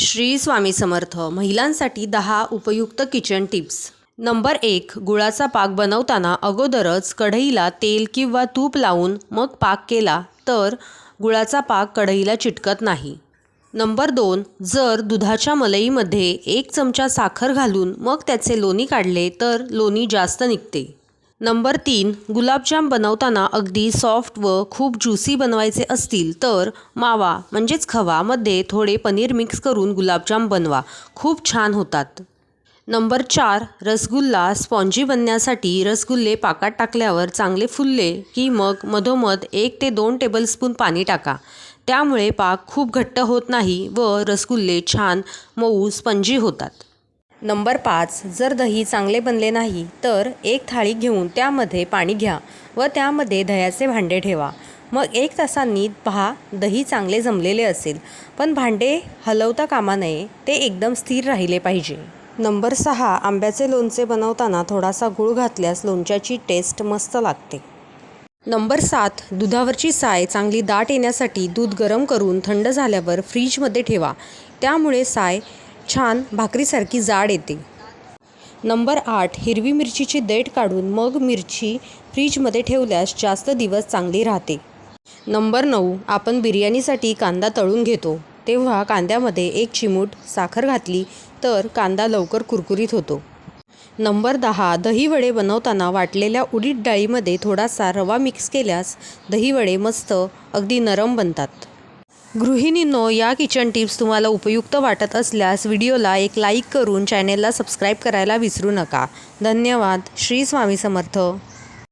श्री स्वामी समर्थ महिलांसाठी दहा उपयुक्त किचन टिप्स नंबर एक गुळाचा पाक बनवताना अगोदरच कढईला तेल किंवा तूप लावून मग पाक केला तर गुळाचा पाक कढईला चिटकत नाही. नंबर दोन जर दुधाच्या मलईमध्ये एक चमचा साखर घालून मग त्याचे लोणी काढले तर लोणी जास्त निघते. नंबर तीन गुलाबजाम बनवताना अगदी सॉफ्ट व खूप ज्युसी बनवायचे असतील तर मावा म्हणजेच खवामध्ये थोडे पनीर मिक्स करून गुलाबजाम बनवा. खूप छान होतात. नंबर चार रसगुल्ला स्पॉन्जी बनण्यासाठी रसगुल्ले पाकात टाकल्यावर चांगले फुलले की मग मधोमध एक ते दोन टेबलस्पून पाणी टाका. त्यामुळे पाक खूप घट्ट होत नाही व रसगुल्ले छान मऊ स्पंजी होतात. नंबर पाच जर दही चांगले बनले नाही तर एक थाळी घेऊन त्यामध्ये पाणी घ्या व त्यामध्ये दह्याचे भांडे ठेवा. मग एक तासांनी पहा दही चांगले जमलेले असेल पण भांडे हलवता कामा नये ते एकदम स्थिर राहिले पाहिजे. नंबर सहा आंब्याचे लोणचे बनवताना थोडासा गूळ घातल्यास लोणच्याची टेस्ट मस्त लागते. नंबर सात दुधावरची साय चांगली दाट येण्यासाठी दूध गरम करून थंड झाल्यावर फ्रीजमध्ये ठेवा. त्यामुळे साय छान भाकरीसारखी जाड येते. नंबर आठ हिरवी मिरचीची देठ काढून मग मिरची फ्रीजमध्ये ठेवल्यास जास्त दिवस चांगली राहते. नंबर नऊ आपण बिर्याणीसाठी कांदा तळून घेतो. तेव्हा कांद्यामध्ये एक चिमूट साखर घातली तर कांदा लवकर कुरकुरीत होतो. नंबर दहा दहीवडे बनवताना वाटलेल्या उडीद डाळीमध्ये थोडासा रवा मिक्स केल्यास दहीवडे मस्त अगदी नरम बनतात. गृहिणींनो या किचन टिप्स तुम्हाला उपयुक्त वाटत असल्यास व्हिडिओला एक लाईक करून चॅनेलला सबस्क्राईब करायला विसरू नका. धन्यवाद. श्री स्वामी समर्थ.